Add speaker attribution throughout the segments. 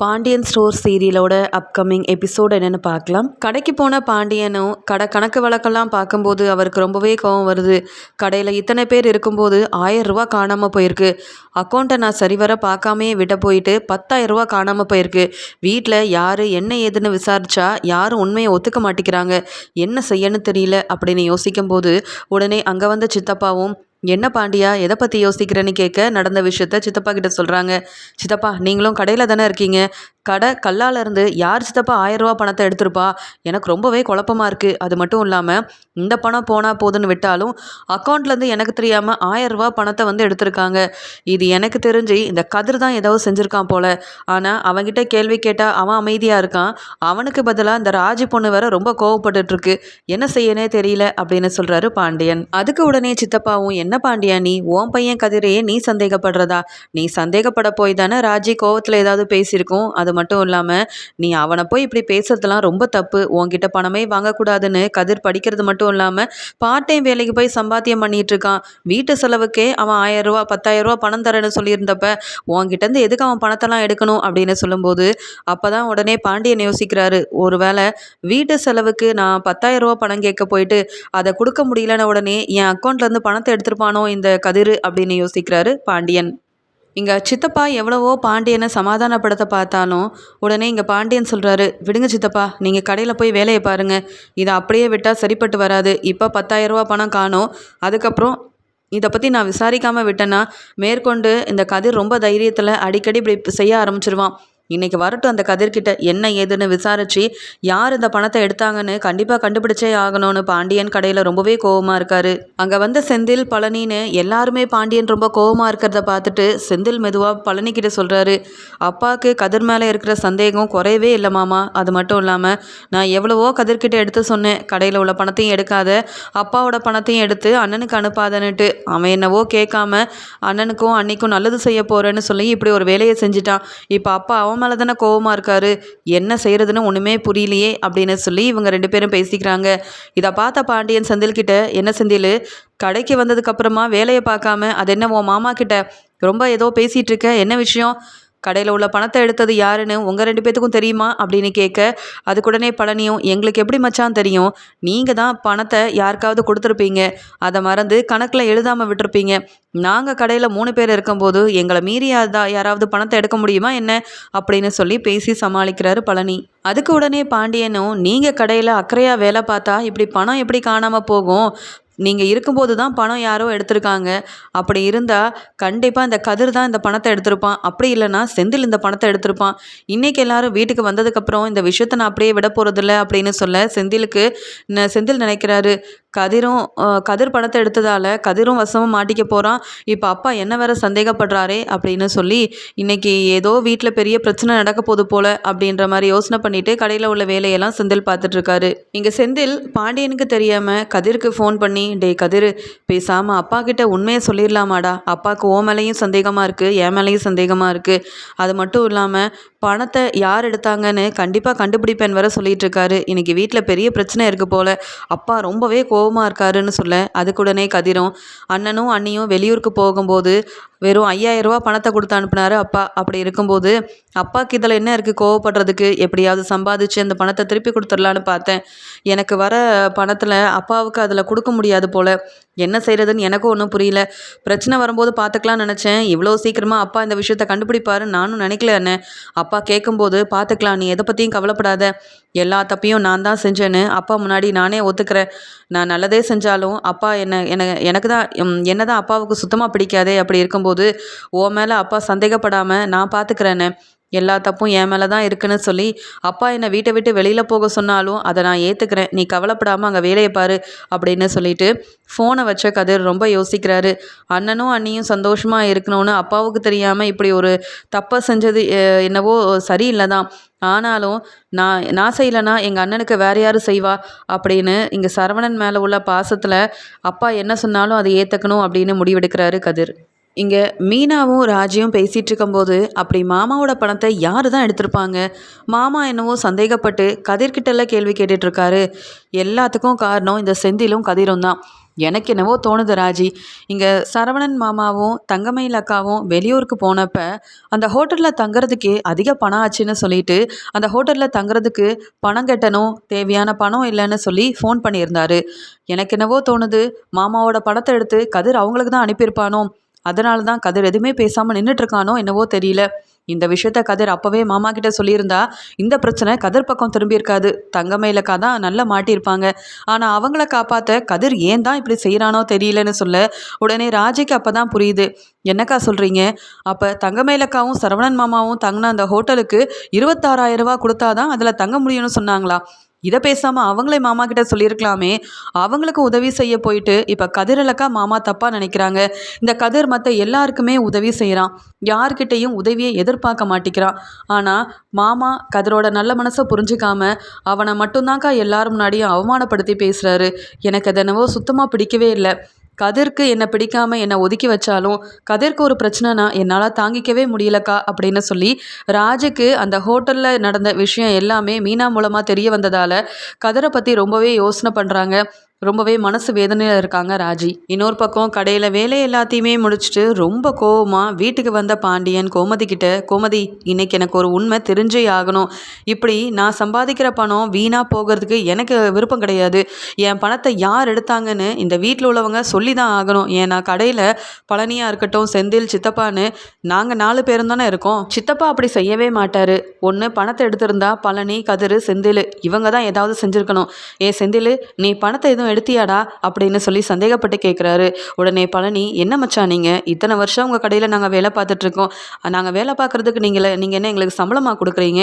Speaker 1: Pandian store சீரியலோட upcoming episode என்னென்னு பார்க்கலாம். கடைக்கு போன பாண்டியனும் கடை கணக்கு வழக்கெல்லாம் பார்க்கும்போது அவருக்கு ரொம்பவே கோவம் வருது. கடையில் இத்தனை பேர் இருக்கும்போது ஆயிரம் ரூபா காணாமல் போயிருக்கு. அக்கௌண்ட்டை நான் சரிவர பார்க்காமே விட போயிட்டு பத்தாயிரம் ரூபா காணாமல் போயிருக்கு. வீட்டில் யார் என்ன ஏதுன்னு விசாரிச்சா யாரும் உண்மையை ஒத்துக்க மாட்டேங்கிறாங்க. என்ன செய்யன்னு தெரியல அப்படின்னு யோசிக்கும்போது உடனே அங்கே வந்த சித்தப்பாவும் என்ன பாண்டியா எதை பற்றி யோசிக்கிறேன்னு கேட்க நடந்த விஷயத்த சித்தப்பா கிட்ட சொல்கிறாங்க சித்தப்பா நீங்களும் கடையில் தானே இருக்கீங்க? கடை கல்லால் இருந்து யார் சித்தப்பா ஆயிரரூவா பணத்தை எடுத்திருப்பா? எனக்கு ரொம்பவே குழப்பமாக இருக்குது அது மட்டும் இல்லாமல் இந்த பணம் போனால் போதுன்னு விட்டாலும் அக்கௌண்ட்லேருந்து எனக்கு தெரியாமல் ஆயிரரூவா பணத்தை வந்து எடுத்திருக்காங்க. இது எனக்கு தெரிஞ்சு இந்த கதிர் தான் ஏதாவது செஞ்சுருக்கான் போல். ஆனால் அவன்கிட்ட கேள்வி கேட்டால் அவன் அமைதியாக இருக்கான். அவனுக்கு பதிலாக இந்த ராஜி பொண்ணு வேற ரொம்ப கோவப்பட்டுட்ருக்கு என்ன செய்யனே தெரியல அப்படின்னு சொல்கிறாரு பாண்டியன். அதுக்கு உடனே சித்தப்பாவும் என்ன பாண்டியா நீ? ஓம் பையன் கதிரையே நீ சந்தேகப்படுறதா? நீ சந்தேகப்பட போய் தானே ராஜி கோவத்தில் ஏதாவது பேசியிருக்கோம்? அது மட்டும் இல்லாமல் நீ அவனை போய் இப்படி பேசுறதுலாம் ரொம்ப தப்பு. உன்கிட்ட பணமே வாங்கக்கூடாதுன்னு கதிர் படிக்கிறது மட்டும் இல்லாமல் பார்ட் டைம் வேலைக்கு போய் சம்பாத்தியம் பண்ணிட்டு இருக்கான். வீட்டு செலவுக்கே அவன் ஆயிரம் ரூபா பத்தாயிரம் ரூபா பணம் தரேன்னு சொல்லியிருந்தப்ப உன்கிட்டருந்து எதுக்கு அவன் பணத்தெல்லாம் எடுக்கணும் அப்படின்னு சொல்லும்போது அப்போ தான் உடனே பாண்டியன் யோசிக்கிறாரு. ஒருவேளை வீட்டு செலவுக்கு நான் பத்தாயிரம் ரூபா பணம் கேட்க போயிட்டு அதை கொடுக்க முடியலன்னு உடனே என் அக்கௌண்ட்லேருந்து பணத்தை எடுத்துருப்பானோ இந்த கதிர் அப்படின்னு யோசிக்கிறாரு பாண்டியன். இங்கே சித்தப்பா எவ்வளவோ பாண்டியனை சமாதானப்படுத்த பார்த்தாலும் உடனே இங்கே பாண்டியன் சொல்கிறாரு விடுங்க சித்தப்பா நீங்கள் கடையில் போய் வேலையை பாருங்கள் இதை அப்படியே விட்டால் சரிப்பட்டு வராது. இப்போ பத்தாயிரரூபா பணம் காணும். அதுக்கப்புறம் இதை பற்றி நான் விசாரிக்காமல் விட்டேன்னா மேற்கொண்டு இந்த கதிர் ரொம்ப தைரியத்தில் அடிக்கடி இப்படி செய்ய ஆரம்பிச்சிருவான். இன்னைக்கு வரட்டும் அந்த கதிர்கிட்ட. என்ன ஏதுன்னு விசாரிச்சு யார் இந்த பணத்தை எடுத்தாங்கன்னு கண்டிப்பாக கண்டுபிடிச்சே ஆகணும்னு பாண்டியன் கடையில் ரொம்பவே கோவமாக இருக்காரு. அங்கே வந்த செந்தில் பழனின்னு எல்லாருமே பாண்டியன் ரொம்ப கோவமாக இருக்கிறத பார்த்துட்டு செந்தில் மெதுவாக பழனிக்கிட்ட சொல்கிறாரு அப்பாவுக்கு கதிர் மேலே இருக்கிற சந்தேகம் குறையவே இல்லை மாமா. அது மட்டும் இல்லாமல் நான் எவ்வளவோ கதிர்கிட்ட எடுத்து சொன்னேன். கடையில் உள்ள பணத்தையும் எடுக்காத அப்பாவோட பணத்தையும் எடுத்து அண்ணனுக்கு அனுப்பாதன்னுட்டு. அவன் என்னவோ கேட்காம அண்ணனுக்கும் அன்னைக்கும் நல்லது செய்ய போகிறேன்னு சொல்லி இப்படி ஒரு வேலையை செஞ்சிட்டான். இப்போ அப்பாவும் அவன் மேலே தானே கோவமாக இருக்காரு? என்ன செய்கிறதுன்னு ஒன்றுமே புரியலையே அப்படின்னு சொல்லி இவங்க ரெண்டு பேரும் பேசிக்கிறாங்க. இதை பார்த்த பாண்டியன் செந்தில்கிட்ட என்ன செந்தில்? கடைக்கு வந்ததுக்கப்புறமா வேலையை பார்க்காம அது என்ன உன் மாமா கிட்ட ரொம்ப ஏதோ பேசிகிட்டு இருக்க? என்ன விஷயம்? கடையில் உள்ள பணத்தை எடுத்தது யாருன்னு உங்கள் ரெண்டு பேத்துக்கும் தெரியுமா? அப்படின்னு கேட்க அதுக்குடனே பழனியும் எங்களுக்கு எப்படி மச்சான் தெரியும்? நீங்கள் தான் பணத்தை யாருக்காவது கொடுத்துருப்பீங்க. அதை மறந்து கணக்கில் எழுதாமல் விட்டுருப்பீங்க. நாங்கள் கடையில் மூணு பேர் இருக்கும்போது எங்களை மீறி யாராவது பணத்தை எடுக்க முடியுமா என்ன? அப்படின்னு சொல்லி பேசி சமாளிக்கிறாரு பழனி. அதுக்கு உடனே பாண்டியனும் நீங்கள் கடையில் அக்கறையாக வேலை பார்த்தா இப்படி பணம் எப்படி காணாமல் போகும்? நீங்கள் இருக்கும்போது தான் பணம் யாரோ எடுத்திருக்காங்க. அப்படி இருந்தால் கண்டிப்பாக இந்த கதிர் தான் இந்த பணத்தை எடுத்திருப்பான். அப்படி இல்லைன்னா செந்தில் இந்த பணத்தை எடுத்திருப்பான். இன்றைக்கி எல்லாரும் வீட்டுக்கு வந்ததுக்கப்புறம் இந்த விஷயத்தை நான் அப்படியே விட போகிறதில்ல அப்படின்னு சொல்ல செந்திலுக்கு செந்தில் நினைக்கிறாரு. கதிரும் கதிர் பணத்தை எடுத்ததால் கதிரும் வசமாக மாட்டிக்க போகிறான் இப்போ அப்பா என்ன வேற சந்தேகப்படுறாரே அப்படின்னு சொல்லி இன்றைக்கி ஏதோ வீட்டில் பெரிய பிரச்சனை நடக்க போது போல் அப்படின்ற மாதிரி யோசனை பண்ணிவிட்டு கடையில் உள்ள வேலையெல்லாம் செந்தில் பார்த்துட்ருக்காரு இங்கே செந்தில் பாண்டியனுக்கு தெரியாமல் கதிருக்கு ஃபோன் பண்ணி டே கதிர் பேசாமல் அப்பா கிட்ட உண்மையை சொல்லிடலாமாடா அப்பாவுக்கு ஓ மேலேயும் சந்தேகமாக இருக்குது என் மேலேயும் சந்தேகமாக இருக்குது அது மட்டும் இல்லாமல் பணத்தை யார் எடுத்தாங்கன்னு கண்டிப்பாக கண்டுபிடிப்பேன் வர சொல்லிட்டு இருக்காரு. இன்னைக்கு வீட்டில் பெரிய பிரச்சனை இருக்குது போல். அப்பா ரொம்பவே கோபமாக இருக்காருன்னு சொல்ல அதுக்குடனே கதிரும் அண்ணனும் அண்ணியும் வெளியூருக்கு போகும்போது வெறும் ஐயாயிரம் ரூபா பணத்தை கொடுத்து அனுப்புனாரு அப்பா. அப்படி இருக்கும்போது அப்பாவுக்கு இதில் என்ன இருக்குது கோவப்படுறதுக்கு எப்படியாவது சம்பாதிச்சு அந்த பணத்தை திருப்பி கொடுத்துடலான்னு பார்த்தேன். எனக்கு வர பணத்தில் அப்பாவுக்கு அதில் கொடுக்க முடியாது. போல். என்ன செய்கிறதுன்னு எனக்கும் ஒன்றும் புரியல. பிரச்சனை வரும்போது பார்த்துக்கலாம்னு நினச்சேன். இவ்வளோ சீக்கிரமாக அப்பா இந்த விஷயத்த கண்டுபிடிப்பாரு நானும் நினைக்கல என்ன அப்பா கேட்கும்போது பார்த்துக்கலாம் நீ எதை பற்றியும் கவலைப்படாத. எல்லா தப்பையும் நான் தான் செஞ்சேன்னு அப்பா முன்னாடி நானே ஒத்துக்கிறேன். நான் நல்லதே செஞ்சாலும் அப்பா என்ன எனக்கு எனக்கு தான் என்ன தான் அப்பாவுக்கு சுத்தமாக பிடிக்காதே அப்படி இருக்கும்போது ஓ மேலே அப்பா சந்தேகப்படாமல் நான் பார்த்துக்கிறேன்னு எல்லா தப்பும் என் மேலே தான் இருக்குன்னு சொல்லி அப்பா என்னை வீட்டை விட்டு வெளியில் போக சொன்னாலும் அதை நான் ஏற்றுக்கிறேன் நீ கவலைப்படாமல் அங்கே வேலையை பாரு அப்படின்னு சொல்லிட்டு ஃபோனை வச்ச கதிர் ரொம்ப யோசிக்கிறாரு. அண்ணனும் அண்ணியும் சந்தோஷமாக இருக்கணும்னு அப்பாவுக்கு தெரியாமல் இப்படி ஒரு தப்பை செஞ்சது என்னவோ சரியில்லை தான் ஆனாலும் நான் நான் செய்யலைன்னா எங்கள் அண்ணனுக்கு வேறு யார் செய்வா அப்படின்னு இங்கே சரவணன் மேலே உள்ள பாசத்தில் அப்பா என்ன சொன்னாலும் அதை ஏற்றுக்கணும் அப்படின்னு முடிவெடுக்கிறாரு கதிர். இங்கே மீனாவும் ராஜியும் பேசிகிட்டு இருக்கும்போது அப்படி மாமாவோட பணத்தை யார் தான் எடுத்திருப்பாங்க? மாமா என்னவோ சந்தேகப்பட்டு கதிர்கிட்டெல்லாம் கேள்வி கேட்டுட்ருக்காரு எல்லாத்துக்கும் காரணம் இந்த செந்திலும் கதிரும் தான். எனக்கு என்னவோ தோணுது ராஜி. இங்கே சரவணன் மாமாவும் தங்கமயில் அக்காவும் வெளியூருக்கு போனப்ப அந்த ஹோட்டலில் தங்குறதுக்கே அதிக பணம் ஆச்சுன்னு சொல்லிட்டு அந்த ஹோட்டலில் தங்குறதுக்கு பணம் கட்டணும் தேவையான பணம் இல்லைன்னு சொல்லி ஃபோன் பண்ணியிருந்தாரு. எனக்கு என்னவோ தோணுது மாமாவோட பணத்தை எடுத்து கதிர் அவங்களுக்கு தான் அனுப்பியிருப்பானோ? அதனால தான் கதிர் எதுவுமே பேசாமல் நின்றுட்டுருக்கானோ என்னவோ தெரியல. இந்த விஷயத்த கதிர் அப்போவே மாமா கிட்ட சொல்லியிருந்தா இந்த பிரச்சனை கதிர் பக்கம் திரும்பியிருக்காது தங்கமயிலக்கா தான் நல்லா மாட்டியிருப்பாங்க. ஆனால் அவங்கள காப்பாற்ற கதிர் ஏன் தான் இப்படி செய்கிறானோ தெரியலன்னு சொல்ல உடனே ராஜிக்கு அப்போ தான் புரியுது. என்னக்கா சொல்கிறீங்க அப்போ தங்கமயிலக்காவும் சரவணன் மாமாவும் தங்கின அந்த ஹோட்டலுக்கு இருபத்தாறாயிரம் ரூபா கொடுத்தாதான் அதில் தங்க முடியும்னு சொன்னாங்களா? இதை பேசாமல் அவங்களே மாமா கிட்ட சொல்லியிருக்கலாமே. அவங்களுக்கு உதவி செய்ய போயிட்டு இப்போ கதிரலக்கா மாமா தப்பாக நினைக்கிறாங்க. இந்த கதிர் மற்ற எல்லாருக்குமே உதவி செய்கிறான் யார்கிட்டையும் உதவியை எதிர்பார்க்க மாட்டேங்கிறான் ஆனால் மாமா கதிரோட நல்ல மனசை புரிஞ்சுக்காம அவனை மட்டும்தான்க்கா எல்லாரும் முன்னாடியும் அவமானப்படுத்தி பேசுகிறாரு எனக்கு அது என்னவோ சுத்தமாக பிடிக்கவே இல்லை. கதிர்க்கு என்னை பிடிக்காமல் என்னை ஒதுக்கி வச்சாலும் கதிர்க்கு ஒரு பிரச்சனைனா என்னால் தாங்கிக்கவே முடியலக்கா அப்படின்னு சொல்லி ராஜுக்கு அந்த ஹோட்டலில் நடந்த விஷயம் எல்லாமே மீனா மூலமாக தெரிய வந்ததால் கதிரை பற்றி ரொம்பவே யோசனை பண்ணுறாங்க ரொம்பவே மனசு வேதனையில் இருக்காங்க ராஜி. இன்னொரு பக்கம் கடையில் வேலை எல்லாத்தையுமே முடிச்சுட்டு ரொம்ப கோவமாக வீட்டுக்கு வந்த பாண்டியன் கோமதி கிட்ட கோமதி இன்னைக்கு எனக்கு ஒரு உண்மை தெரிஞ்சே ஆகணும். இப்படி நான் சம்பாதிக்கிற பணம் வீணாக போகிறதுக்கு எனக்கு விருப்பம் கிடையாது. என் பணத்தை யார் எடுத்தாங்கன்னு இந்த வீட்டில் உள்ளவங்க சொல்லி தான் ஆகணும். ஏன்னா கடையில் பழனியாக இருக்கட்டும் செந்தில் சித்தப்பான்னு நாங்கள் நாலு பேரும் தானே இருக்கோம். சித்தப்பா அப்படி செய்யவே மாட்டார். ஒன்று பணத்தை எடுத்திருந்தா பழனி கதிர் செந்தில் இவங்க தான் ஏதாவது செஞ்சுருக்கணும். ஏ செந்தில் நீ பணத்தை எதுவும் எடுத்தியாடா அப்படின்னு சொல்லி சந்தேகப்பட்டு கேட்குறாரு உடனே பழனி என்ன மச்சான் நீங்கள் இத்தனை வருஷம் உங்கள் கடையில் நாங்கள் வேலை பார்த்துட்ருக்கோம் நாங்கள் வேலை பார்க்குறதுக்கு நீங்கள் நீங்கள் என்ன எங்களுக்கு சம்பளமாக கொடுக்குறீங்க?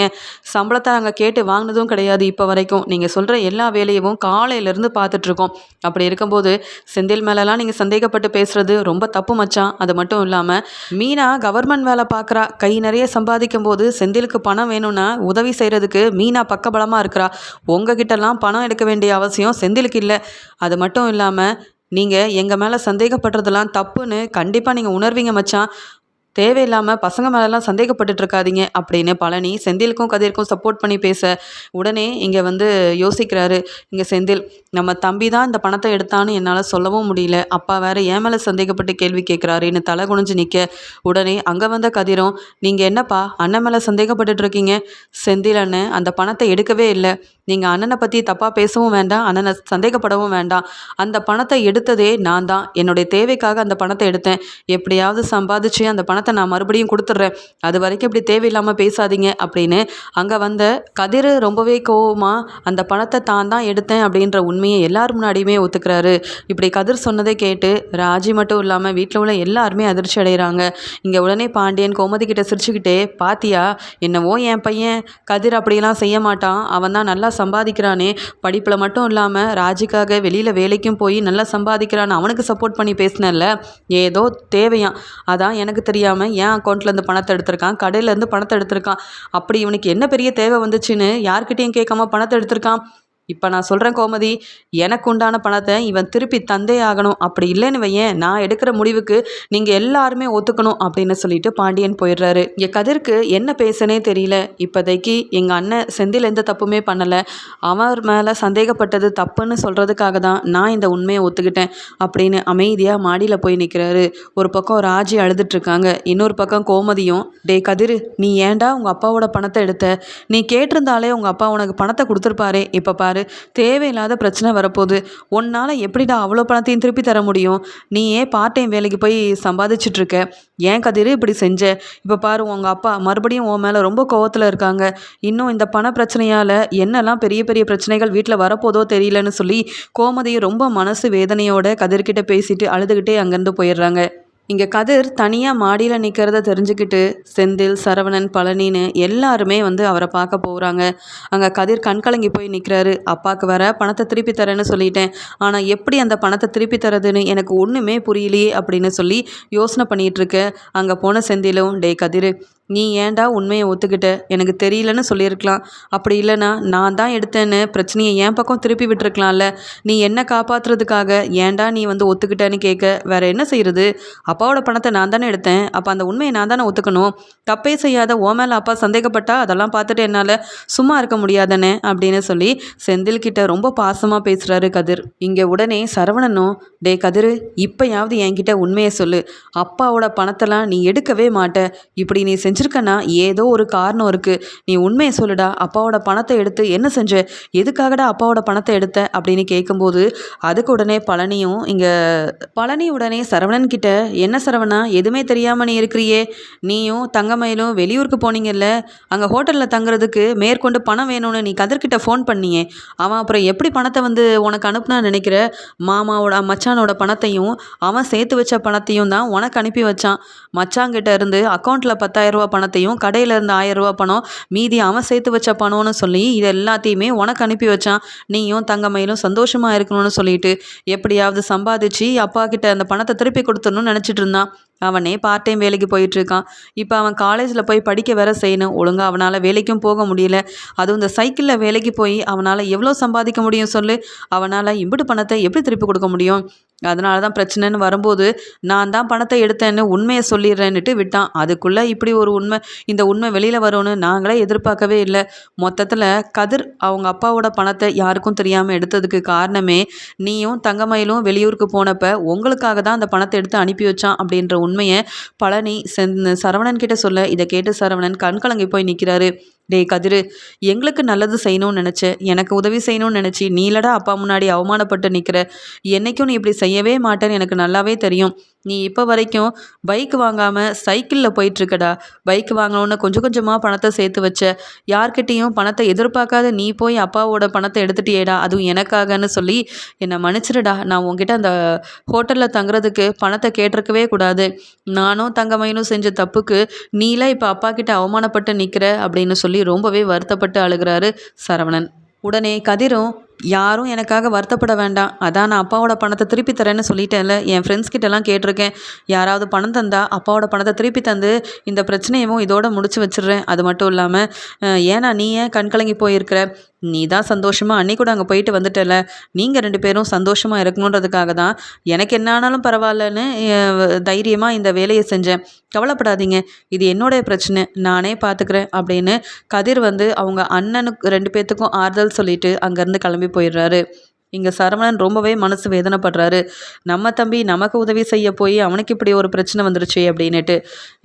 Speaker 1: சம்பளத்தை நாங்கள் கேட்டு வாங்கினதும் கிடையாது இப்போ வரைக்கும். நீங்கள் சொல்கிற எல்லா வேலையவும் காலையிலேருந்து பார்த்துட்ருக்கோம் அப்படி இருக்கும்போது செந்தில் மேலெலாம் நீங்கள் சந்தேகப்பட்டு பேசுகிறது ரொம்ப தப்பு மச்சான் அது மட்டும் இல்லாமல் மீனா கவர்மெண்ட் வேலை பார்க்குறா. கை நிறைய சம்பாதிக்கும் போது செந்திலுக்கு பணம் வேணும்னா உதவி செய்கிறதுக்கு மீனா பக்கபலமாக இருக்கிறா. உங்ககிட்டலாம் பணம் எடுக்க வேண்டிய அவசியம் செந்திலுக்கு இல்லை. அது மட்டும் இல்லாமல் நீங்கள் எங்கள் மேலே சந்தேகப்படுறதெல்லாம் தப்புன்னு கண்டிப்பாக நீங்கள் உணர்வீங்க மச்சான். தேவையில்லாமல் பசங்க மேலெல்லாம் சந்தேகப்பட்டுட்டு இருக்காதீங்க அப்படின்னு பழனி செந்திலுக்கும் கதிர்க்கும் சப்போர்ட் பண்ணி பேச உடனே இங்கே வந்து யோசிக்கிறாரு. இங்கே செந்தில் நம்ம தம்பி தான் இந்த பணத்தை எடுத்தான்னு என்னால் சொல்லவும் முடியல. அப்பா வேற ஏன் மேலே சந்தேகப்பட்டு கேள்வி கேட்குறாருன்னு தலை குனிஞ்சு நிற்க உடனே அங்கே வந்த கதிரும் நீங்கள் என்னப்பா அண்ணன் மேலே சந்தேகப்பட்டுட்டு இருக்கீங்க செந்தில் அண்ணன் அந்த பணத்தை எடுக்கவே இல்லை. நீங்கள் அண்ணனை பற்றி தப்பாக பேசவும் வேண்டாம் அண்ணனை சந்தேகப்படவும் வேண்டாம். அந்த பணத்தை எடுத்ததே நான் தான். என்னுடைய தேவைக்காக அந்த பணத்தை எடுத்தேன். எப்படியாவது சம்பாதிச்சு அந்த பணத்தை நான் மறுபடியும் கொடுத்துட்றேன். அது வரைக்கும் இப்படி தேவையில்லாமல் பேசாதீங்க அப்படின்னு அங்கே வந்த கதிர் ரொம்பவே கோவமாக அந்த பணத்தை தான் தான் எடுத்தேன் அப்படின்ற உண்மையை எல்லார் முன்னாடியுமே ஒத்துக்கிறாரு. இப்படி கதிர் சொன்னதை கேட்டு ராஜி மட்டும் இல்லாமல் வீட்டில் உள்ள எல்லாருமே அதிர்ச்சி அடைகிறாங்க இங்கே உடனே பாண்டியன் கோமதி கிட்ட சிரிச்சுக்கிட்டே பாத்தியா என்னவோ என் பையன் கதிர் அப்படியெல்லாம் செய்ய மாட்டான். அவன் தான் நல்லா சம்பாதிக்கிறானே. படிப்பில் மட்டும் இல்லாமல் ராஜுக்காக வெளியில் வேலைக்கும் போய் நல்லா சம்பாதிக்கிறான்னு அவனுக்கு சப்போர்ட் பண்ணி பேசினல்ல ஏதோ தேவையாம். அதான் எனக்கு தெரியாமல் என் அக்கௌண்ட்லேருந்து பணத்தை எடுத்திருக்கான். கடையிலேருந்து பணத்தை எடுத்திருக்கான். அப்படி இவனுக்கு என்ன பெரிய தேவை வந்துச்சுன்னு யார்கிட்டையும் கேட்காம பணத்தை எடுத்திருக்கான். இப்போ நான் சொல்கிறேன் கோமதி எனக்கு உண்டான பணத்தை இவன் திருப்பி தந்தே ஆகணும். அப்படி இல்லைன்னு வையேன் நான் எடுக்கிற முடிவுக்கு நீங்கள் எல்லாருமே ஒத்துக்கணும் அப்படின்னு சொல்லிட்டு பாண்டியன் போயிடுறாரு. இங்கே கதிர்க்கு என்ன பேசனே தெரியல. இப்போதைக்கு எங்கள் அண்ணன் செந்தில் எந்த தப்புமே பண்ணலை. அவர் மேலே சந்தேகப்பட்டது தப்புன்னு சொல்கிறதுக்காக தான் நான் இந்த உண்மையை ஒத்துக்கிட்டேன் அப்படின்னு அமைதியாக மாடியில் போய் நிற்கிறாரு ஒரு பக்கம் ராஜி அழுதுட்ருக்காங்க இன்னொரு பக்கம் கோமதியும் டே கதிர் நீ ஏன்டா உங்கள் அப்பாவோட பணத்தை எடுத்த? நீ கேட்டிருந்தாலே உங்கள் அப்பா உனக்கு பணத்தை கொடுத்துருப்பாரே. இப்போ பாரு பாரு தேவையில்லாத பிரச்சனை வரப்போகுது. உன்னால் எப்படிடா அவ்வளோ பணத்தையும் திருப்பி தர முடியும்? நீ ஏன் பார்ட் டைம் வேலைக்கு போய் சம்பாதிச்சிட்ருக்க ஏன் கதிர் இப்படி செஞ்ச? இப்போ பாரு உங்கள் அப்பா மறுபடியும் உன் மேலே ரொம்ப கோவத்தில் இருக்காங்க. இன்னும் இந்த பண பிரச்சனையால் என்னெல்லாம் பெரிய பெரிய பிரச்சனைகள் வீட்டில் வரப்போதோ தெரியலன்னு சொல்லி கோமதியை ரொம்ப மனசு வேதனையோட கதிர்கிட்ட பேசிட்டு அழுதுகிட்டே அங்கேருந்து போயிடுறாங்க. இங்கே கதிர் தனியாக மாடியில் நிற்கிறத தெரிஞ்சுக்கிட்டு செந்தில் சரவணன் பழனின்னு எல்லாருமே வந்து அவரை பார்க்க போகிறாங்க அங்கே கதிர் கண்கலங்கி போய் நிற்கிறாரு அப்பாவுக்கு வர பணத்தை திருப்பி தரேன்னு சொல்லிட்டேன். ஆனால் எப்படி அந்த பணத்தை திருப்பி தரதுன்னு எனக்கு ஒன்றுமே புரியலையே அப்படின்னு சொல்லி யோசனை பண்ணிகிட்ருக்க அங்கே போன செந்திலும் டே கதிர் நீ ஏன்டா உண்மையை ஒத்துக்கிட்ட? எனக்கு தெரியலன்னு சொல்லியிருக்கலாம். அப்படி இல்லைன்னா நான் தான் எடுத்தேன்னு பிரச்சனையை என் பக்கம் திருப்பி விட்டுருக்கலாம்ல. நீ என்ன காப்பாற்றுறதுக்காக ஏன்டா நீ வந்து ஒத்துக்கிட்டேன்னு கேட்க வேற என்ன செய்யறது? அப்பாவோட பணத்தை நான் தானே எடுத்தேன். அப்போ அந்த உண்மையை நான் தானே ஒத்துக்கணும். தப்பே செய்யாத ஓ மேலே அப்பா சந்தேகப்பட்டா அதெல்லாம் பார்த்துட்டு என்னால் சும்மா இருக்க முடியாதானே அப்படின்னு சொல்லி செந்தில் கிட்ட ரொம்ப பாசமாக பேசுகிறாரு கதிர். இங்கே உடனே சரவணனும் டே கதிர் இப்போயாவது என்கிட்ட உண்மையை சொல்லு. அப்பாவோட பணத்தெல்லாம் நீ எடுக்கவே மாட்ட. இப்படி நீ செஞ்சு செஞ்சிருக்கனா ஏதோ ஒரு காரணம் இருக்குது நீ உண்மையை சொல்லுடா அப்பாவோட பணத்தை எடுத்து என்ன செஞ்ச? எதுக்காகடா அப்பாவோட பணத்தை எடுத்த? அப்படின்னு கேட்கும்போது அதுக்கு உடனே பழனியும் இங்கே பழனி உடனே சரவணன் கிட்ட என்ன சரவணா எதுவுமே தெரியாமல் நீ இருக்கிறியே. நீயும் தங்கமயிலும் வெளியூருக்கு போனீங்கல்ல. அங்கே ஹோட்டலில் தங்குறதுக்கு மேற்கொண்டு பணம் வேணும்னு நீ கதிர்கிட்ட ஃபோன் பண்ணியே. அவன் அப்புறம் எப்படி பணத்தை வந்து உனக்கு அனுப்புனா நினைக்கிற? மாமாவோட மச்சானோட பணத்தையும் அவன் சேர்த்து வச்ச பணத்தையும் தான் உனக்கு அனுப்பி வச்சான். மச்சாங்கிட்ட இருந்து அக்கௌண்ட்டில் பத்தாயிரரூபா பணத்தையும் கடையில் ஆயிரம் ரூபா பணம் மீதி அவன் சேர்த்து வச்ச பணம்னு சொல்லி இது எல்லாத்தையுமே உனக்கு அனுப்பி வச்சான். நீயும் தங்கமையிலும் சந்தோஷமாக இருக்கணும்னு சொல்லிட்டு எப்படியாவது சம்பாதிச்சு அப்பா கிட்ட அந்த பணத்தை திருப்பி கொடுத்துடணும்னு நினச்சிட்டு இருந்தான். அவனே பார்ட் டைம் வேலைக்கு போயிட்டுருக்கான் இப்போ அவன் காலேஜில் போய் படிக்க வேற செய்யணும். ஒழுங்காக அவனால் வேலைக்கும் போக முடியல. அதுவும் இந்த சைக்கிளில் வேலைக்கு போய் அவனால் எவ்வளோ சம்பாதிக்க முடியும் சொல்லு? அவனால் இம்புட்டு பணத்தை எப்படி திருப்பி கொடுக்க முடியும்? அதனால தான் பிரச்சனைன்னு வரும்போது நான் தான் பணத்தை எடுத்தேன்னு உண்மையை சொல்லிடுறேன்னுட்டு விட்டான். அதுக்குள்ளே இப்படி ஒரு உண்மை இந்த உண்மை வெளியில் வரும்னு நாங்களே எதிர்பார்க்கவே இல்லை. மொத்தத்தில் கதிர் அவங்க அப்பாவோட பணத்தை யாருக்கும் தெரியாமல் எடுத்ததுக்கு காரணமே நீயும் தங்கமயிலும் வெளியூருக்கு போனப்ப உங்களுக்காக தான் அந்த பணத்தை எடுத்து அனுப்பி வச்சான் அப்படின்ற உண்மையை பழனி செந் சரவணன் கிட்ட சொல்ல இதை கேட்டு சரவணன் கண்கலங்கி போய் நிற்கிறாரு டேய் கதிரு எங்களுக்கு நல்லது செய்யணும்னு நினச்சேன் எனக்கு உதவி செய்யணும்னு நினச்சி நீலடா அப்பா முன்னாடி அவமானப்பட்டு நிற்கிற என்றைக்கும் நீ இப்படி செய்யவே மாட்டேன்னு எனக்கு நல்லாவே தெரியும். நீ இப்போ வரைக்கும் பைக் வாங்காமல் சைக்கிளில் போயிட்டுருக்கடா. பைக் வாங்கணும்னு கொஞ்சம் கொஞ்சமாக பணத்தை சேர்த்து வச்ச. யார்கிட்டேயும் பணத்தை எதிர்பார்க்காத நீ போய் அப்பாவோட பணத்தை எடுத்துட்டியேடா அதுவும் எனக்காகன்னு சொல்லி என்னை மன்னிச்சிருடா. நான் உங்ககிட்ட அந்த ஹோட்டலில் தங்குறதுக்கு பணத்தை கேட்டிருக்கவே கூடாது. நானும் தங்கமையனும் செஞ்ச தப்புக்கு நீலாம் இப்போ அப்பா கிட்ட அவமானப்பட்டு நிற்கிற அப்படின்னு சொல்லி ரொம்பவே வருத்தப்பட்டு அழுகிறாரு சரவணன். உடனே கதிரும் யாரும் எனக்காக வருத்தப்பட வேண்டாம். அதான் நான் அப்பாவோட பணத்தை திருப்பி தரேன்னு சொல்லிட்டேன்ல. என் ஃப்ரெண்ட்ஸ் கிட்டலாம் கேட்டிருக்கேன். யாராவது பணம் தந்தா அப்பாவோட பணத்தை திருப்பி தந்து இந்த பிரச்சனையவும் இதோட முடிச்சு வச்சிடுறேன். அது மட்டும் இல்லாமல் ஏன்னா நீ ஏன் கண்கலங்கி போயிருக்கிற? நீ தான் சந்தோஷமாக அன்னி கூட அங்கே போயிட்டு வந்துட்டல. நீங்கள் ரெண்டு பேரும் சந்தோஷமாக இருக்கணுன்றதுக்காக தான் எனக்கு என்ன ஆனாலும் பரவாயில்லன்னு தைரியமாக இந்த வேலையை செஞ்சேன். கவலைப்படாதீங்க. இது என்னுடைய பிரச்சனை. நானே பார்த்துக்கிறேன் அப்படின்னு கதிர் வந்து அவங்க அண்ணனுக்கு ரெண்டு பேர்த்துக்கும் ஆறுதல் சொல்லிட்டு அங்கேருந்து கிளம்பி போயிடுறாரு. இங்கே சரவணன் ரொம்பவே மனசு வேதனைப்படுறாரு. நம்ம தம்பி நமக்கு உதவி செய்ய போய் அவனுக்கு இப்படி ஒரு பிரச்சனை வந்துருச்சு அப்படின்னுட்டு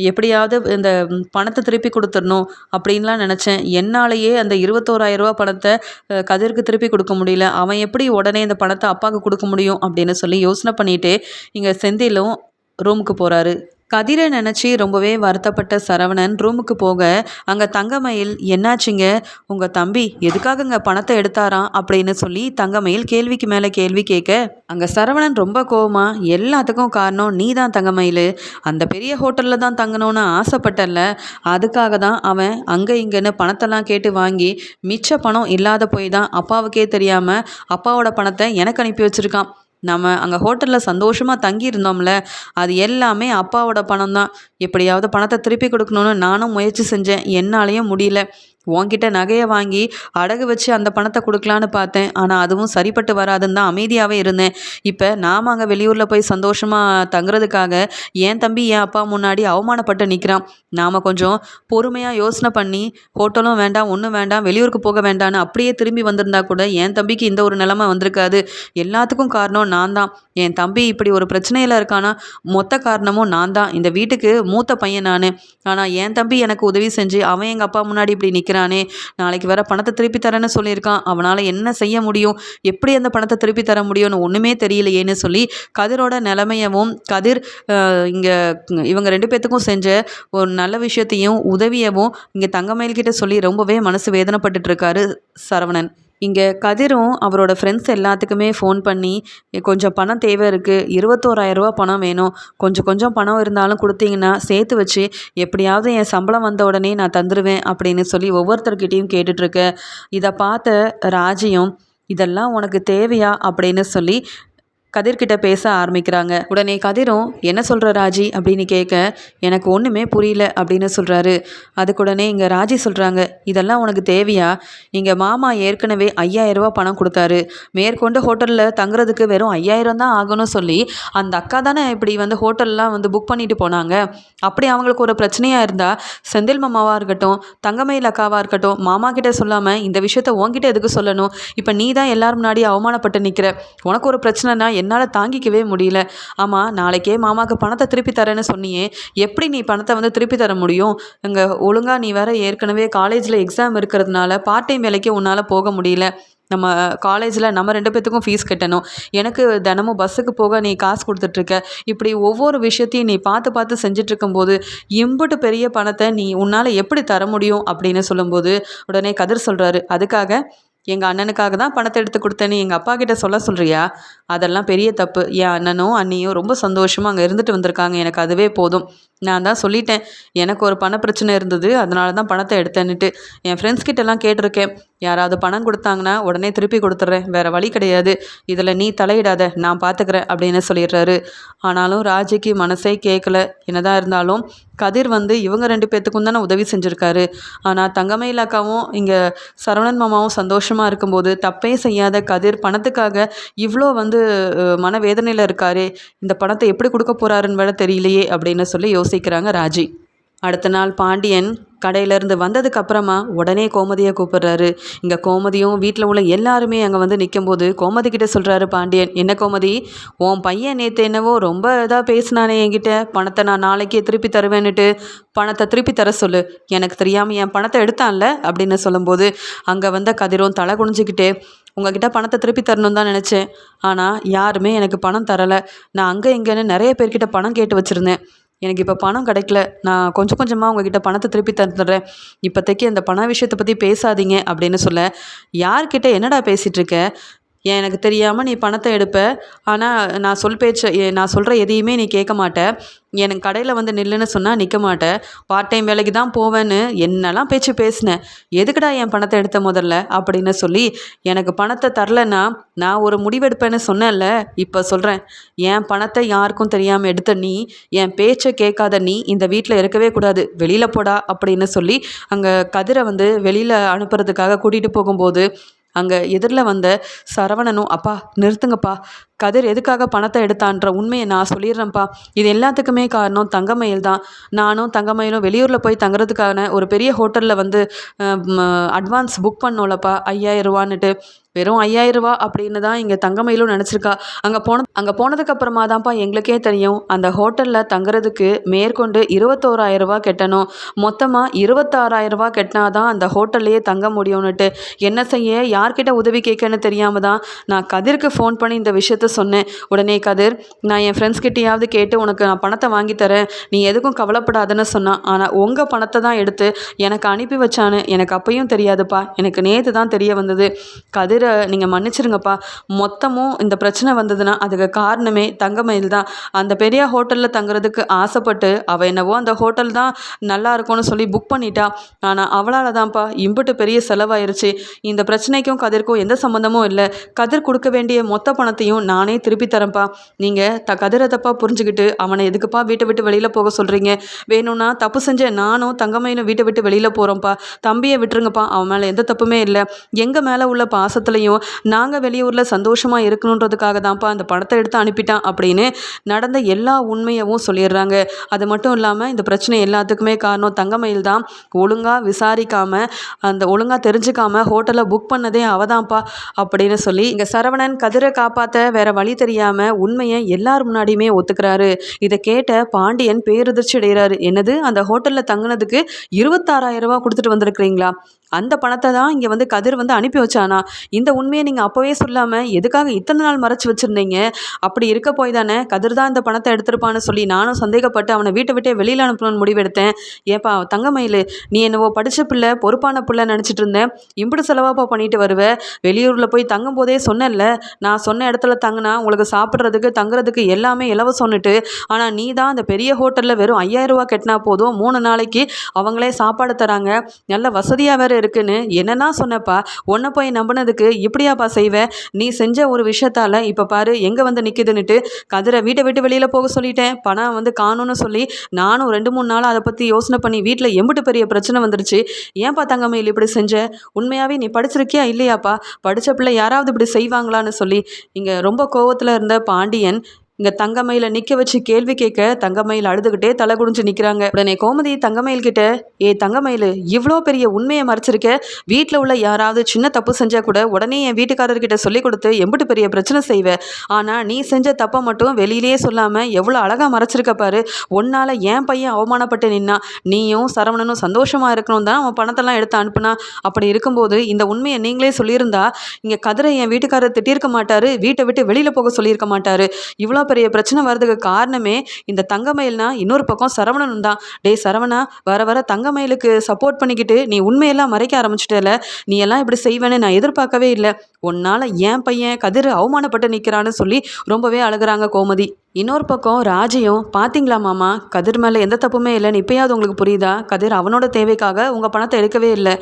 Speaker 1: எப்படியாவது இந்த பணத்தை திருப்பி கொடுத்துடணும் அப்படின்லாம் நினச்சேன். என்னாலேயே அந்த இருபத்தோராயிரரூபா பணத்தை கதிருக்கு திருப்பி கொடுக்க முடியல. அவன் எப்படி உடனே இந்த பணத்தை அப்பாவுக்கு கொடுக்க முடியும் அப்படின்னு சொல்லி யோசனை பண்ணிட்டு இங்கே செந்திலும் ரூமுக்கு போகிறாரு கதிரை நினச்சி ரொம்பவே வருத்தப்பட்ட சரவணன் ரூமுக்கு போக அங்கே தங்கமயில் என்னாச்சுங்க? உங்கள் தம்பி எதுக்காகங்க பணத்தை எடுத்தாராம்? அப்படின்னு சொல்லி தங்கமயில் கேள்விக்கு மேலே கேள்வி கேட்க அங்கே சரவணன் ரொம்ப கோவமா எல்லாத்துக்கும் காரணம் நீ தான் தங்கமயில். அந்த பெரிய ஹோட்டலில் தான் தங்கணும்னு ஆசைப்பட்டல அதுக்காக தான் அவன் அங்கே இங்கேன்னு பணத்தெல்லாம் கேட்டு வாங்கி மிச்ச பணம் இல்லாத போய் தான் அப்பாவுக்கே தெரியாமல் அப்பாவோட பணத்தை எனக்கு அனுப்பி வச்சுருக்கான். நம்ம அங்கே ஹோட்டலில் சந்தோஷமாக தங்கியிருந்தோம்ல அது எல்லாமே அப்பாவோட பணம் தான் எப்படியாவது பணத்தை திருப்பி கொடுக்கணுன்னு நானும் முயற்சி செஞ்சேன். என்னாலேயும் முடியல. உன்கிட்ட நகையை வாங்கி அடகு வச்சு அந்த பணத்தை கொடுக்கலான்னு பார்த்தேன். ஆனால் அதுவும் சரிப்பட்டு வராதுன்னு தான் அமைதியாகவே இருந்தேன். இப்போ நாம் அங்கே வெளியூரில் போய் சந்தோஷமாக தங்குறதுக்காக என் தம்பி என் அப்பா முன்னாடி அவமானப்பட்டு நிற்கிறான் நாம் கொஞ்சம் பொறுமையாக யோசனை பண்ணி ஹோட்டலும் வேண்டாம் ஒன்றும் வேண்டாம் வெளியூருக்கு போக வேண்டாம்னு அப்படியே திரும்பி வந்திருந்தா கூட என் தம்பிக்கு இந்த ஒரு நிலமை வந்திருக்காது. எல்லாத்துக்கும் காரணம் நான் தான். என் தம்பி இப்படி ஒரு பிரச்சனையில் இருக்கானா? மொத்த காரணமும் நான் தான். இந்த வீட்டுக்கு மூத்த பையன் நான். ஆனால் என் தம்பி எனக்கு உதவி செஞ்சு அவன் எங்கள் அப்பா முன்னாடி இப்படி நிற்க நிற்கிறானே நாளைக்கு வர பணத்தை திருப்பி தரேன்னு சொல்லியிருக்கான். அவனால் என்ன செய்ய முடியும்? எப்படி அந்த பணத்தை திருப்பி தர முடியும்னு ஒன்றுமே தெரியலையேன்னு சொல்லி கதிரோட நிலைமையவும் கதிர் இங்கே இவங்க ரெண்டு பேர்த்துக்கும் செஞ்ச ஒரு நல்ல விஷயத்தையும் உதவியவும் இங்கே தங்கமயில்கிட்ட சொல்லி ரொம்பவே மனசு வேதனைப்பட்டுட்ருக்காரு சரவணன். இங்கே கதிரும் அவரோட ஃப்ரெண்ட்ஸ் எல்லாத்துக்குமே ஃபோன் பண்ணி கொஞ்சம் பணம் தேவை இருக்குது இருபத்தோராயிரரூவா பணம் வேணும். கொஞ்சம் கொஞ்சம் பணம் இருந்தாலும் கொடுத்தீங்கன்னா சேர்த்து வச்சு எப்படியாவது என் சம்பளம் வந்த உடனே நான் தந்துடுவேன் அப்படின்னு சொல்லி ஒவ்வொருத்தர்கிட்டையும் கேட்டுட்ருக்கேன் இதை பார்த்த ராஜியும் இதெல்லாம் உனக்கு தேவையா? அப்படின்னு சொல்லி கதிர்கிட்ட பேச ஆரம்பிக்கிறாங்க. உடனே கதிரும் என்ன சொல்கிற ராஜி? அப்படின்னு கேட்க எனக்கு ஒன்றுமே புரியல அப்படின்னு சொல்கிறாரு அதுக்குடனே இங்கே ராஜி சொல்கிறாங்க இதெல்லாம் உனக்கு தேவையா? இங்கே மாமா ஏற்கனவே ஐயாயிரம் பணம் கொடுத்தாரு. மேற்கொண்டு ஹோட்டலில் தங்குறதுக்கு வெறும் ஐயாயிரம் தான் ஆகணும் சொல்லி அந்த அக்கா தானே இப்படி வந்து ஹோட்டல்லாம் வந்து புக் பண்ணிட்டு போனாங்க. அப்படி அவங்களுக்கு ஒரு பிரச்சனையாக இருந்தால் செந்தில் மாமாவாக இருக்கட்டும் தங்கமயில் அக்காவாக இருக்கட்டும் மாமா கிட்ட சொல்லாமல் இந்த விஷயத்த உன்கிட்ட எதுக்கு சொல்லணும்? இப்போ நீ தான் எல்லாரும் முன்னாடி அவமானப்பட்டு நிற்கிற உனக்கு ஒரு பிரச்சனைனா என்னால் தாங்கிக்கவே முடியல. ஆமாம் நாளைக்கே மாமாவுக்கு பணத்தை திருப்பி தரேன்னு சொன்னியே. எப்படி நீ பணத்தை வந்து திருப்பி தர முடியும்? இங்கே ஒழுங்காக நீ வேற ஏற்கனவே காலேஜில் எக்ஸாம் இருக்கிறதுனால பார்ட் டைம் வேலைக்கு உன்னால் போக முடியல. நம்ம காலேஜில் நம்ம ரெண்டு பேர்த்துக்கும் ஃபீஸ் கட்டணும். எனக்கு தினமும் பஸ்ஸுக்கு போக நீ காசு கொடுத்துட்ருக்க. இப்படி ஒவ்வொரு விஷயத்தையும் நீ பார்த்து பார்த்து செஞ்சிட்ருக்கும்போது இம்புட்டு பெரிய பணத்தை நீ உன்னால் எப்படி தர முடியும் அப்படின்னு சொல்லும்போது உடனே கதிர் சொல்கிறாரு அதுக்காக எங்கள் அண்ணனுக்காக தான் பணத்தை எடுத்து கொடுத்தேன்னு எங்கள் அப்பா கிட்ட சொல்ல சொல்கிறியா அதெல்லாம் பெரிய தப்பு. என் அண்ணனும் அண்ணியும் ரொம்ப சந்தோஷமாக அங்கே இருந்துட்டு வந்திருக்காங்க. எனக்கு அதுவே போதும். நான் தான் சொல்லிட்டேன். எனக்கு ஒரு பண பிரச்சனை இருந்தது. அதனால தான் பணத்தை எடுத்தேன்னுட்டு என் ஃப்ரெண்ட்ஸ் கிட்டலாம் கேட்டிருக்கேன். யாராவது பணம் கொடுத்தாங்கன்னா உடனே திருப்பி கொடுத்துட்றேன் வேறு வழி கிடையாது. இதில் நீ தலையிடாத. நான் பார்த்துக்கிறேன் அப்படின்னு சொல்லிடுறாரு. ஆனாலும் ராஜிக்கு மனசே கேட்கல என்னதான் இருந்தாலும் கதிர் வந்து இவங்க ரெண்டு பேர்த்துக்கும் தானே உதவி செஞ்சுருக்காரு. ஆனால் தங்கமயில் அக்காவும் இங்கே சரவணன் மாமாவும் சந்தோஷமாக இருக்கும்போது தப்பே செய்யாத கதிர் பணத்துக்காக இவ்வளோ வந்து மனவேதனையில் இருக்காரே இந்த பணத்தை எப்படி கொடுக்க போகிறாருன்னு வேலை தெரியலையே அப்படின்னு சொல்லி யோசிக்கிறாங்க ராஜி. அடுத்த நாள் பாண்டியன் கடையிலேருந்து வந்ததுக்கு அப்புறமா உடனே கோமதியை கூப்பிடுறாரு. இங்கே கோமதியும் வீட்டில் உள்ள எல்லாருமே அங்கே வந்து நிற்கும்போது கோமதி கிட்ட சொல்கிறாரு பாண்டியன் என்ன கோமதி? உன் பையன் நேற்று என்னவோ ரொம்ப இதாக பேசினானே என்கிட்ட. பணத்தை நான் நாளைக்கே திருப்பி தருவேன்னுட்டு பணத்தை திருப்பி தர சொல்லு. எனக்கு தெரியாமல் என் பணத்தை எடுத்தான்ல? அப்படின்னு சொல்லும்போது அங்கே வந்த கதிரும் தலை குனிஞ்சிக்கிட்டே உங்ககிட்ட பணத்தை திருப்பி தரணும் தான் நினச்சேன். ஆனால் யாருமே எனக்கு பணம் தரலை. நான் அங்கே இங்கேன்னு நிறைய பேர்கிட்ட பணம் கேட்டு வச்சுருந்தேன். எனக்கு இப்போ பணம் கிடைக்கல. நான் கொஞ்சம் கொஞ்சமாக உங்ககிட்ட பணத்தை திருப்பி தந்துடுறேன். இப்போதைக்கு அந்த பண விஷயத்தை பற்றி பேசாதீங்க அப்படின்னு சொல்ல யார்கிட்ட என்னடா பேசிகிட்ருக்க எனக்கு தெரியாமல் நீ பணத்தை எடுப்ப. ஆனால் நான் சொல் பேச்ச நான் சொல்கிற எதையுமே நீ கேட்க மாட்ட. எனக்கு கடையில் வந்து நில்லுன்னு சொன்னால் நிற்க மாட்டேன் பார்ட் டைம் வேலைக்கு தான் போவேன்னு என்னெல்லாம் பேச்சு பேசினேன் எதுக்குடா என் பணத்தை எடுத்த முதல்ல? அப்படின்னு சொல்லி எனக்கு பணத்தை தரலன்னா நான் ஒரு முடிவெடுப்பேன்னு சொன்னேன்ல இப்போ சொல்கிறேன் என் பணத்தை யாருக்கும் தெரியாமல் எடுத்த நீ என் பேச்சை கேட்காத நீ இந்த வீட்டில் இருக்கவே கூடாது. வெளியில் போடா அப்படின்னு சொல்லி அங்கே கதிரை வந்து வெளியில் அனுப்புறதுக்காக கூட்டிகிட்டு போகும்போது அங்கே எதிரில் வந்த சரவணனும் அப்பா நிறுத்துங்கப்பா. கதிர் எதுக்காக பணத்தை எடுத்தான்ற உண்மையை நான் சொல்லிடுறேன்ப்பா. இது எல்லாத்துக்குமே காரணம் தங்கமயில் தான். நானும் தங்கமயிலும் வெளியூரில் போய் தங்குறதுக்கான ஒரு பெரிய ஹோட்டலில் வந்து அட்வான்ஸ் புக் பண்ணோம்லப்பா ஐயாயிரம் ரூபான்னுட்டு. வெறும் ஐயாயிரம் ரூபா அப்படின்னு தான் இங்கே தங்கமயிலும் நினச்சிருக்கா. அங்கே போன அங்கே போனதுக்கப்புறமா தான்ப்பா எங்களுக்கே தெரியும். அந்த ஹோட்டலில் தங்குறதுக்கு மேற்கொண்டு இருபத்தோராயிரம் ரூபா கட்டணும். மொத்தமாக இருபத்தாறாயிரம் ரூபா கட்டினா தான் அந்த ஹோட்டல்லையே தங்க முடியும்னுட்டு. என்ன செய்ய? யார்கிட்ட உதவி கேட்கன்னு தெரியாமல் தான் நான் கதிருக்கு ஃபோன் பண்ணி இந்த விஷயத்த சொன்னேன். உடனே கதிர் நான் என் ஃப்ரெண்ட்ஸ் கிட்டேயாவது கேட்டு உனக்கு நான் பணத்தை வாங்கி தரேன். நீ எதுக்கும் கவலைப்படாதுன்னு சொன்னான். ஆனால் உங்கள் பணத்தை தான் எடுத்து எனக்கு அனுப்பி வச்சானு எனக்கு அப்பையும் தெரியாதுப்பா. எனக்கு நேற்று தான் தெரிய வந்தது. கதிரை நீங்கள் மன்னிச்சிருங்கப்பா. மொத்தமும் இந்த பிரச்சனை வந்ததுன்னா அதுக்கு காரணமே தங்கமயில் தான். அந்த பெரிய ஹோட்டலில் தங்குறதுக்கு ஆசைப்பட்டு அவள் என்னவோ அந்த ஹோட்டல் தான் நல்லா இருக்கும்னு சொல்லி புக் பண்ணிட்டா. ஆனால் அவளால் தான்ப்பா இம்புட்டு பெரிய செலவாயிருச்சு. இந்த பிரச்சனைக்கும் கதிர்க்கும் எந்த சம்மந்தமும் இல்லை. கதிர் கொடுக்க வேண்டிய மொத்த பணத்தையும் நான் நானே திருப்பி தரேன்ப்பா. நீங்கள் த கதிரை தப்பாக புரிஞ்சுக்கிட்டு அவனை எதுக்குப்பா வீட்டை விட்டு வெளியில் போக சொல்கிறீங்க வேணும்னா தப்பு செஞ்ச நானும் தங்கமையிலும் வீட்டை விட்டு வெளியில் போகிறோம்ப்பா தம்பியை விட்டுருங்கப்பா. அவன் மேலே எந்த தப்புமே இல்லை. எங்கள் மேலே உள்ள பாசத்துலையும் நாங்கள் வெளியூரில் சந்தோஷமாக இருக்கணுன்றதுக்காக தான்ப்பா அந்த பணத்தை எடுத்து அனுப்பிட்டான் அப்படின்னு நடந்த எல்லா உண்மையவும் சொல்லிடுறாங்க. அது மட்டும் இல்லாமல் இந்த பிரச்சனை எல்லாத்துக்குமே காரணம் தங்கமயில் தான். ஒழுங்காக விசாரிக்காமல் அந்த ஒழுங்காக தெரிஞ்சுக்காமல் ஹோட்டலை புக் பண்ணதே அவதான்ப்பா அப்படின்னு சொல்லி இங்கே சரவணன் கதிரை காப்பாற்ற வேற வழி தெரியாமல் உண்மையை எல்லார் முன்னாடியுமே ஒத்துக்கிறாரு. இதை கேட்ட பாண்டியன் பேரதிர்ச்சி அடைகிறாரு. என்னது? அந்த ஹோட்டலில் தங்கினதுக்கு இருபத்தாறாயிரம் ரூபா கொடுத்துட்டு வந்திருக்கிறீங்களா? அந்த பணத்தை தான் இங்கே வந்து கதிர் வந்து அனுப்பி வச்சானா? இந்த உண்மையை நீங்கள் அப்போவே சொல்லாமல் எதுக்காக இத்தனை நாள் மறைச்சி வச்சுருந்தீங்க? அப்படி இருக்க போய் தானே கதிர் தான் இந்த பணத்தை எடுத்திருப்பான்னு சொல்லி நானும் சந்தேகப்பட்டு அவனை வீட்டை விட்டே வெளியில் அனுப்பணும்னு முடிவெடுத்தேன். ஏப்பா தங்கமயில் நீ என்னவோ படித்த பிள்ளை பொறுப்பான பிள்ளை நினச்சிட்டு இருந்தேன். இம்புடு செலவாப்பா பண்ணிட்டு வருவேன் வெளியூரில் போய் தங்கும் போதே சொன்னேன்ல. நான் சொன்ன இடத்துல தங்கினா உங்களுக்கு சாப்பிட்றதுக்கு தங்குறதுக்கு எல்லாமே இலவசம்னுட்டு ஆனால் நீ தான் அந்த பெரிய ஹோட்டலில் வெறும் ஐயாயிரரூவா கட்டினா போதும். மூணு நாளைக்கு அவங்களே சாப்பாடு தராங்க. நல்ல வசதியாக வேறு இருக்குன்னு என்னென்னா சொன்னப்பா. உன்னை போய் நம்பினதுக்கு இப்படியாப்பா செய்வ? நீ செஞ்ச ஒரு விஷயத்தால் இப்போ பாரு எங்கே வந்து நிற்கிதுன்னுட்டு கதிரை வீட்டை விட்டு வெளியில் போக சொல்லிட்டேன். பணம் வந்து காணும்னு சொல்லி நானும் ரெண்டு மூணு நாள் அதை பற்றி யோசனை பண்ணி வீட்டில் எம்பிட்டு பெரிய பிரச்சனை வந்துருச்சு. ஏன்பா தங்கமையில் இப்படி செஞ்ச? உண்மையாகவே நீ படிச்சிருக்கியா இல்லையாப்பா? படித்த பிள்ளை யாராவது இப்படி செய்வாங்களான்னு சொல்லி இங்கே ரொம்ப கோவத்தில் இருந்த பாண்டியன் இங்கே தங்கமயில நிற்க வச்சு கேள்வி கேட்க தங்கமயில் அழுதுகிட்டே தலை குடிஞ்சு நிற்கிறாங்க உடனே கோமதி தங்கமயில் கிட்ட ஏ தங்கமயில் இவ்வளோ பெரிய உண்மையை மறைச்சிருக்க? வீட்டில் உள்ள யாராவது சின்ன தப்பு செஞ்சால் கூட உடனே என் வீட்டுக்காரர்கிட்ட சொல்லி கொடுத்து எம்பிட்டு பெரிய பிரச்சனை செய்வேன் ஆனால் நீ செஞ்ச தப்பை மட்டும் வெளியிலேயே சொல்லாமல் எவ்வளோ அழகாக மறைச்சிருக்க பாரு. உன்னால் ஏன் பையன் அவமானப்பட்டு நின்னா நீயும் சரவணனும் சந்தோஷமாக இருக்கணும் தான் அவன் பணத்தெல்லாம் எடுத்து அனுப்புனா? அப்படி இருக்கும்போது இந்த உண்மையை நீங்களே சொல்லியிருந்தா இங்கே கதிரை என் வீட்டுக்காரர் திட்டியிருக்க மாட்டாரு வீட்டை விட்டு வெளியில் போக சொல்லியிருக்க மாட்டாரு. இவ்வளோ பெரிய பிரச்சனை வர்றதுக்கு காரணமே இந்த தங்கமயில்னா இன்னொரு பக்கம் சரவணனும் தான். டேய் சரவணா வர வர தங்கமயிலுக்கு சப்போர்ட் பண்ணிக்கிட்டு நீ உண்மையெல்லாம் மறைக்க ஆரம்பிச்சிட்டல. நீ எல்லாம் இப்படி செய்வேன்னு நான் எதிர்பார்க்கவே இல்லை. உன்னால் ஏன் பையன் கதிர் அவமானப்பட்டு நிற்கிறான்னு சொல்லி ரொம்பவே அழுகிறாங்க கோமதி. இன்னொரு பக்கம் ராஜியும் பார்த்தீங்களா மாமா? கதிர் மேலே எந்த தப்புமே இல்லைன்னு இப்போயாவது உங்களுக்கு புரியுதா? கதிர் அவனோட தேவைக்காக உங்கள் பணத்தை எடுக்கவே இல்லை.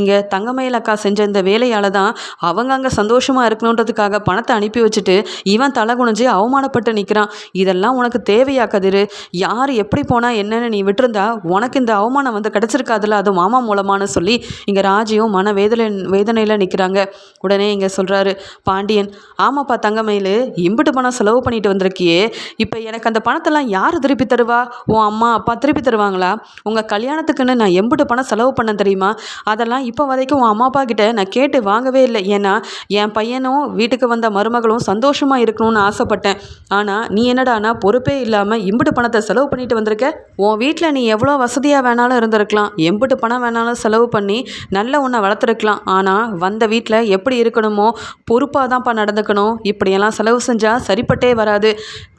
Speaker 1: இங்கே தங்கமயில் அக்கா செஞ்ச இந்த வேலையால் தான் அவங்க அங்கே சந்தோஷமாக இருக்கணுன்றதுக்காக பணத்தை அனுப்பி வச்சுட்டு இவன் தலை குனிஞ்சு அவமானப்பட்டு நிற்கிறான் இதெல்லாம் உனக்கு தேவையா கதிர்? யார் எப்படி போனால் என்னன்னு நீ விட்டுருந்தா உனக்கு இந்த அவமானம் வந்து கிடச்சிருக்காதுல்ல? அது மாமா மூலமானு சொல்லி இங்கே ராஜியும் மன வேதனை வேதனையில் நிற்கிறாங்க உடனே இங்கே சொல்கிறாரு பாண்டியன் ஆமாப்பா தங்கமயில் இம்பிட்டு பணம் செலவு பண்ணிட்டு வந்திருக்கியே. இப்போ எனக்கு அந்த பணத்தெல்லாம் யார் திருப்பி தருவா? உன் அம்மா அப்பா திருப்பி தருவாங்களா? உங்கள் கல்யாணத்துக்குன்னு நான் எம்பிட்டு பணம் செலவு பண்ண தெரியுமா? அதெல்லாம் இப்போ வரைக்கும் உன் அம்மா அப்பா கிட்ட நான் கேட்டு வாங்கவே இல்லை. ஏன்னா என் பையனும் வீட்டுக்கு வந்த மருமகளும் சந்தோஷமாக இருக்கணும்னு ஆசைப்பட்டேன். ஆனால் நீ என்னடானா பொறுப்பே இல்லாமல் இம்பிட்டு பணத்தை செலவு பண்ணிட்டு வந்திருக்க? உன் வீட்டில் நீ எவ்வளோ வசதியாக வேணாலும் இருந்திருக்கலாம். எம்பிட்டு பணம் வேணாலும் செலவு பண்ணி நல்ல உன்னை வளர்த்துருக்கலாம். ஆனால் வந்த வீட்டில் எப்படி இருக்கணுமோ பொறுப்பாக தான்ப்பா நடந்துக்கணும். இப்படியெல்லாம் செலவு செஞ்சால் சரிப்பட்டே வராது.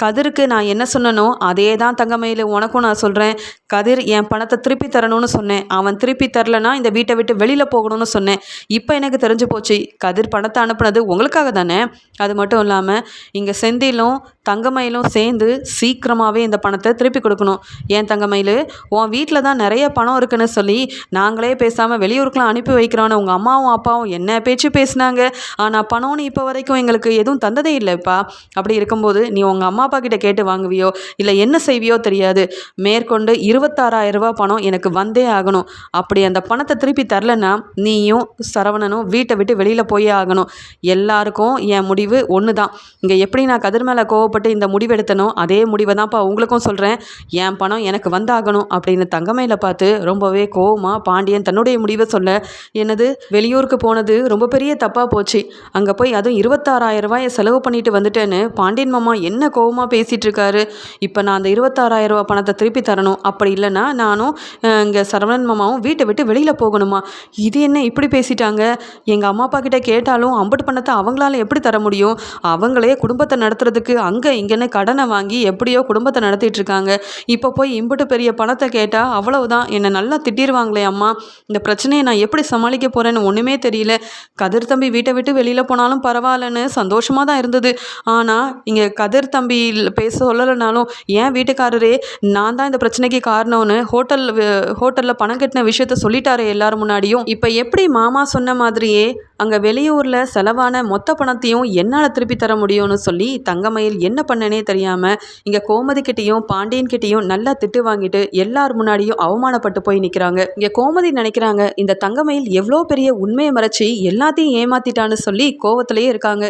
Speaker 1: கதிருக்கு நான் என்ன சொன்னனோ அதே தான் தங்கமயில் உனக்கும் நான் சொல்கிறேன் கதிர் என் பணத்தை திருப்பி தரணும்னு சொன்னேன். அவன் திருப்பி தரலனா இந்த வீட்டை விட்டு வெளியில் போகணும்னு சொன்னேன். இப்போ எனக்கு தெரிஞ்சு போச்சு கதிர் பணத்தை அனுப்புனது உங்களுக்காக தானே? அது மட்டும் இல்லாமல் இங்கே செந்திலும் தங்கமயிலும் சேர்ந்து சீக்கிரமாகவே இந்த பணத்தை திருப்பி கொடுக்கணும். ஏன் தங்கமயில் உன் வீட்டில் தான் நிறைய பணம் இருக்குன்னு சொல்லி நாங்களே பேசாமல் வெளியூருக்குலாம் அனுப்பி வைக்கிறோன்னு உங்கள் அம்மாவும் அப்பாவும் என்ன பேச்சு பேசினாங்க? ஆனால் பணம்னு இப்போ வரைக்கும் எங்களுக்கு எதுவும் தந்ததே இல்லைப்பா. அப்படி இருக்கும்போது நீ உங்கள் அம்மா அப்பா கிட்ட கேட்டு வாங்குவியோ? இல்லை என்ன செய்வியோ தெரியாது. மேற்கொண்டு இருபத்தாறாயிரம் ரூபா பணம் எனக்கு வந்தே ஆகணும். அப்படி அந்த பணத்தை திருப்பி தரலன்னா நீயும் சரவணனும் வீட்டை விட்டு வெளியில் போயே ஆகணும். எல்லாருக்கும் என் முடிவு ஒன்று தான் இங்கே எப்படி நான் கதிர் மேலே கோவப்பட்டு இந்த முடிவு எடுத்தனோ அதே முடிவை தான்ப்பா உங்களுக்கும் சொல்கிறேன் என் பணம் எனக்கு வந்தாகணும் அப்படின்னு தங்கமையில் பார்த்து ரொம்பவே கோவமாக பாண்டியன் தன்னுடைய முடிவை சொல்ல என்னது? வெளியூருக்கு போனது ரொம்ப பெரிய தப்பாக போச்சு. அங்கே போய் அதுவும் இருபத்தாறாயிரம் ரூபாயை செலவு பண்ணிட்டு வந்துட்டேன்னு பாண்டியன் மாமா என்ன கோவமாக பேசிகிட்டு இருக்காரு இப்போ நான் அந்த இருபத்தாறாயிரம் ரூபா பணத்தை திருப்பி தரணும். அப்படி இல்லைன்னா நானும் இங்கே சரவணன் மாமாவும் வீட்டை விட்டு வெளியில் போகணுமா? இது என்ன இப்படி பேசிட்டாங்க? எங்கள் அம்மா அப்பா கிட்டே கேட்டாலும் அம்பட்டு பணத்தை அவங்களால எப்படி தர முடியும்? அவங்களே குடும்பத்தை நடத்துறதுக்கு அங்கே இங்கேன்னு கடனை வாங்கி எப்படியோ குடும்பத்தை நடத்திட்டு இருக்காங்க இப்போ போய் இம்புட்டு பெரிய பணத்தை கேட்டால் அவ்வளவுதான். என்னை நல்லா திட்டிடுவாங்களே அம்மா. இந்த பிரச்சனையை நான் எப்படி சமாளிக்க போகிறேன்னு ஒன்றுமே தெரியல. கதிர் தம்பி வீட்டை விட்டு வெளியில் போனாலும் பரவாயில்லன்னு சந்தோஷமாக தான் இருந்தது. ஆனால் இங்கே கதிர் தம்பி பேச சொல்லலைனாலும் ஏன் வீட்டுக்காரரே நான் தான் இந்த பிரச்சனைக்கு காரணம்னு ஹோட்டல் ஹோட்டலில் பணம் கட்டின விஷயத்த சொல்லிட்டாரு எல்லாரும் முன்னாடியும். இப்போ எப்படி மாமா சொன்ன மாதிரியே அங்கே வெளியூரில் செலவான மொத்த பணத்தையும் என்னால் திருப்பி தர முடியும்னு சொல்லி தங்கமயில் என்ன பண்ணனே தெரியாமல் இங்கே கோமதிக்கிட்டேயும் பாண்டியன் கிட்டேயும் நல்லா திட்டு வாங்கிட்டு எல்லார் முன்னாடியும் அவமானப்பட்டு போய் நிற்கிறாங்க இங்கே கோமதி நினைக்கிறாங்க இந்த தங்கமயில் எவ்வளோ பெரிய உண்மையை மறைச்சி எல்லாத்தையும் ஏமாத்திட்டான்னு சொல்லி கோவத்திலேயே இருக்காங்க.